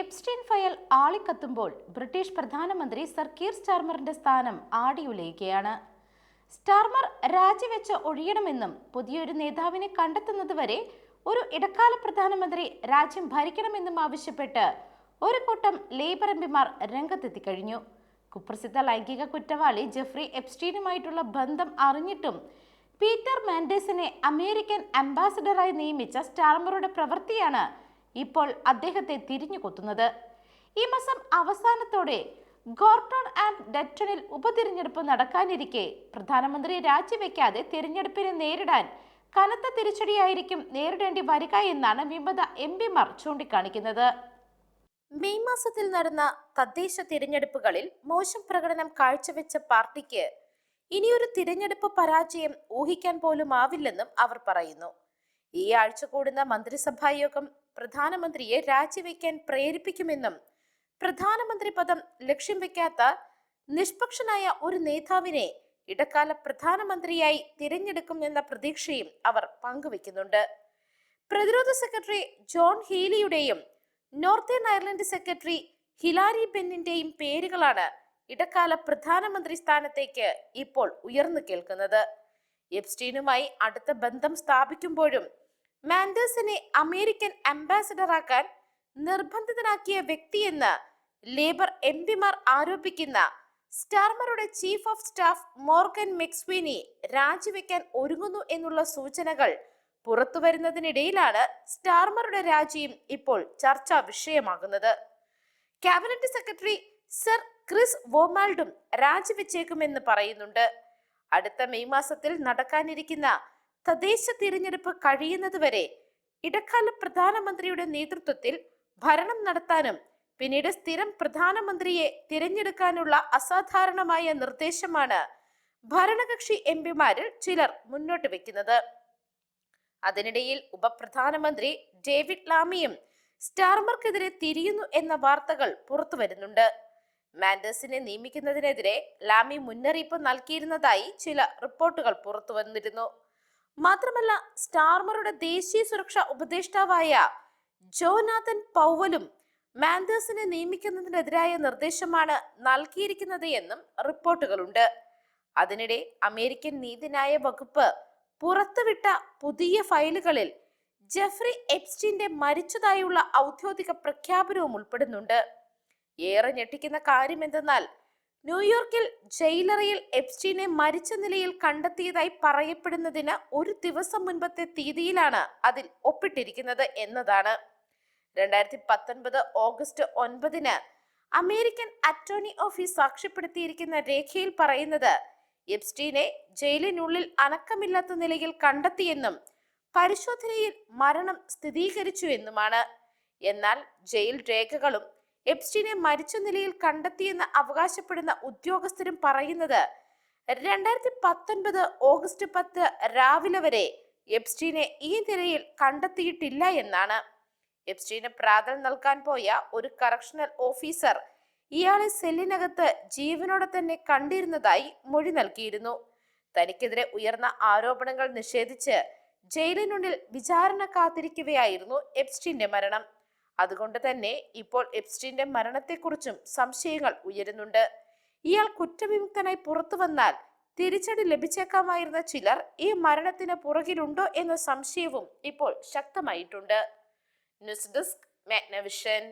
Epstein file ആളിക്കത്തുമ്പോൾ British പ്രധാനമന്ത്രി sir Keir സ്റ്റാർമറിന്റെ സ്ഥാനം ആടിയുലയുകയാണ്. സ്റ്റാർമർ രാജിവെച്ച് ഒഴിയണമെന്നും പുതിയൊരു നേതാവിനെ കണ്ടെത്തുന്നതുവരെ ഒരു ഇടക്കാല പ്രധാനമന്ത്രി രാജ്യം ഭരിക്കണമെന്നും ആവശ്യപ്പെട്ട് ഒരു കൂട്ടം ലേബർ എംപിമാർ രംഗത്തെത്തിക്കഴിഞ്ഞു കുപ്രസിദ്ധ ലൈംഗിക കുറ്റവാളി ജെഫ്രി എപ്സ്റ്റീനുമായിട്ടുള്ള ബന്ധം അറിഞ്ഞിട്ടും പീറ്റർ മാൻഡേസിനെ അമേരിക്കൻ അംബാസഡറായി നിയമിച്ച സ്റ്റാർമറുടെ പ്രവൃത്തിയാണ് ഇപ്പോൾ അദ്ദേഹത്തെ തിരിഞ്ഞു കൊത്തുന്നത്. ഈ മാസം അവസാനത്തോടെ ഗോർട്ടോൺ ആൻഡ് ഡെറ്റണിൽ ഉപതിരഞ്ഞെടുപ്പ് നടക്കാനിരിക്കെ പ്രധാനമന്ത്രി രാജിവെക്കാതെ തിരഞ്ഞെടുപ്പിനെ നേരിടാൻ കനത്ത തിരിച്ചടിയായിരിക്കും നേരിടേണ്ടി വരിക എന്നാണ് വിമത എം പിമാർ ചൂണ്ടിക്കാണിക്കുന്നത്. മെയ് മാസത്തിൽ നടന്ന തദ്ദേശ തിരഞ്ഞെടുപ്പുകളിൽ മോശം പ്രകടനം കാഴ്ചവെച്ച പാർട്ടിക്ക് ഇനിയൊരു തിരഞ്ഞെടുപ്പ് പരാജയം ഊഹിക്കാൻ പോലും ആവില്ലെന്നും അവർ പറയുന്നു. ഈ ആഴ്ച കൂടുന്ന മന്ത്രിസഭാ യോഗം പ്രധാനമന്ത്രിയെ രാജിവെക്കാൻ പ്രേരിപ്പിക്കുമെന്നും പ്രധാനമന്ത്രി പദം ലക്ഷ്യം വെക്കാത്ത നിഷ്പക്ഷനായ ഒരു നേതാവിനെ ഇടക്കാല പ്രധാനമന്ത്രിയായി തിരഞ്ഞെടുക്കും എന്ന പ്രതീക്ഷയും അവർ പങ്കുവെക്കുന്നുണ്ട്. പ്രതിരോധ സെക്രട്ടറി ജോൺ ഹീലിയുടെയും നോർത്തേൺ അയർലൻഡ് സെക്രട്ടറി ഹിലാരി ബെന്നിന്റെയും പേരുകളാണ് ഇടക്കാല പ്രധാനമന്ത്രി സ്ഥാനത്തേക്ക് ഇപ്പോൾ ഉയർന്നു കേൾക്കുന്നത്. എപ്സ്റ്റീനുമായി അടുത്ത ബന്ധം സ്ഥാപിക്കുമ്പോഴും മാൻഡേഴ്സിനെ അമേരിക്കൻ അംബാസഡറാക്കാൻ നിർബന്ധിതനാക്കിയ വ്യക്തിയെന്ന് ലേബർ എം പിമാർ ആരോപിക്കുന്ന സ്റ്റാർമറുടെ chief of staff Morgan McSweeney രാജിവെക്കാൻ ഒരുങ്ങുന്നു എന്നുള്ള സൂചനകൾ പുറത്തുവരുന്നതിനിടയിലാണ് സ്റ്റാർമറുടെ രാജിയും ഇപ്പോൾ ചർച്ചാ വിഷയമാകുന്നത്. ക്യാബിനറ്റ് സെക്രട്ടറി സർ ക്രിസ് വോമാൾഡും രാജിവെച്ചേക്കുമെന്ന് പറയുന്നുണ്ട്. അടുത്ത മെയ് മാസത്തിൽ നടക്കാനിരിക്കുന്ന തദ്ദേശ തിരഞ്ഞെടുപ്പ് കഴിയുന്നതുവരെ ഇടക്കാല പ്രധാനമന്ത്രിയുടെ നേതൃത്വത്തിൽ ഭരണം നടത്താനും പിന്നീട് സ്ഥിരം പ്രധാനമന്ത്രിയെ തിരഞ്ഞെടുക്കാനുള്ള അസാധാരണമായ നിർദ്ദേശമാണ് ഭരണകക്ഷി എം പിമാരിൽ ചിലർ മുന്നോട്ട് വെക്കുന്നത്. അതിനിടയിൽ ഉപപ്രധാനമന്ത്രി ഡേവിഡ് ലാമിയും സ്റ്റാർമർക്കെതിരെ തിരിയുന്നു എന്ന വാർത്തകൾ പുറത്തു വരുന്നുണ്ട്. മാൻഡേഴ്സിനെ നിയമിക്കുന്നതിനെതിരെ ലാമി മുന്നറിയിപ്പ് നൽകിയിരുന്നതായി ചില റിപ്പോർട്ടുകൾ പുറത്തു വന്നിരുന്നു. മാത്രമല്ല സ്റ്റാർമറുടെ ദേശീയ സുരക്ഷാ ഉപദേഷ്ടാവായ ജോനാഥൻ പൗവലും മാൻഡേഴ്സിനെ നിയമിക്കുന്നതിനെതിരായ നിർദ്ദേശമാണ് നൽകിയിരിക്കുന്നത് എന്നും റിപ്പോർട്ടുകളുണ്ട്. അതിനിടെ അമേരിക്കൻ നീതിന്യായ വകുപ്പ് പുറത്തുവിട്ട പുതിയ ഫയലുകളിൽ ജെഫ്രി എപ്സ്റ്റീന്റെ മരിച്ചതായുള്ള ഔദ്യോഗിക പ്രഖ്യാപനവും ഉൾപ്പെടുന്നുണ്ട്. ഏറെ ഞെട്ടിക്കുന്ന കാര്യം എന്തെന്നാൽ ന്യൂയോർക്കിൽ ജയിലറിയിൽ എപ്സ്റ്റീനെ മരിച്ച നിലയിൽ കണ്ടെത്തിയതായി പറയപ്പെടുന്നതിന് ഒരു ദിവസം മുൻപത്തെ തീയതിയിലാണ് അതിൽ ഒപ്പിട്ടിരിക്കുന്നത് എന്നതാണ്. രണ്ടായിരത്തി പത്തൊൻപത് ഓഗസ്റ്റ് ഒൻപതിന് അമേരിക്കൻ അറ്റോർണി ഓഫീസ് സാക്ഷ്യപ്പെടുത്തിയിരിക്കുന്ന രേഖയിൽ പറയുന്നത് എപ്സ്റ്റീനെ ജയിലിനുള്ളിൽ അനക്കമില്ലാത്ത നിലയിൽ കണ്ടെത്തിയെന്നും പരിശോധനയിൽ മരണം സ്ഥിരീകരിച്ചു എന്നുമാണ്. എന്നാൽ ജയിൽ രേഖകളും എപ്സ്റ്റീനെ മരിച്ച നിലയിൽ കണ്ടെത്തിയെന്ന് അവകാശപ്പെടുന്ന ഉദ്യോഗസ്ഥരും പറയുന്നത് രണ്ടായിരത്തി പത്തൊൻപത് ഓഗസ്റ്റ് പത്ത് രാവിലെ വരെ എപ്സ്റ്റീനെ ഈ നിലയിൽ കണ്ടെത്തിയിട്ടില്ല എന്നാണ്. എപ്സ്റ്റീന് പ്രാതൽ നൽകാൻ പോയ ഒരു കറക്ഷണൽ ഓഫീസർ ഇയാളെ സെല്ലിനകത്ത് ജീവനോടെ തന്നെ കണ്ടിരുന്നതായി മൊഴി നൽകിയിരുന്നു. തനിക്കെതിരെ ഉയർന്ന ആരോപണങ്ങൾ നിഷേധിച്ച് ജയിലിനുള്ളിൽ വിചാരണ കാത്തിരിക്കുകയായിരുന്നു എപ്സ്റ്റീന്റെ മരണം. അതുകൊണ്ട് തന്നെ ഇപ്പോൾ എപ്സ്റ്റീന്റെ മരണത്തെക്കുറിച്ചും സംശയങ്ങൾ ഉയരുന്നുണ്ട്. ഇയാൾ കുറ്റവിമുക്തനായി പുറത്തു വന്നാൽ തിരിച്ചടി ലഭിച്ചേക്കാമായിരുന്ന ചിലർ ഈ മരണത്തിന് പുറകിലുണ്ടോ എന്ന സംശയവും ഇപ്പോൾ ശക്തമായിട്ടുണ്ട്. News desk Magnavision.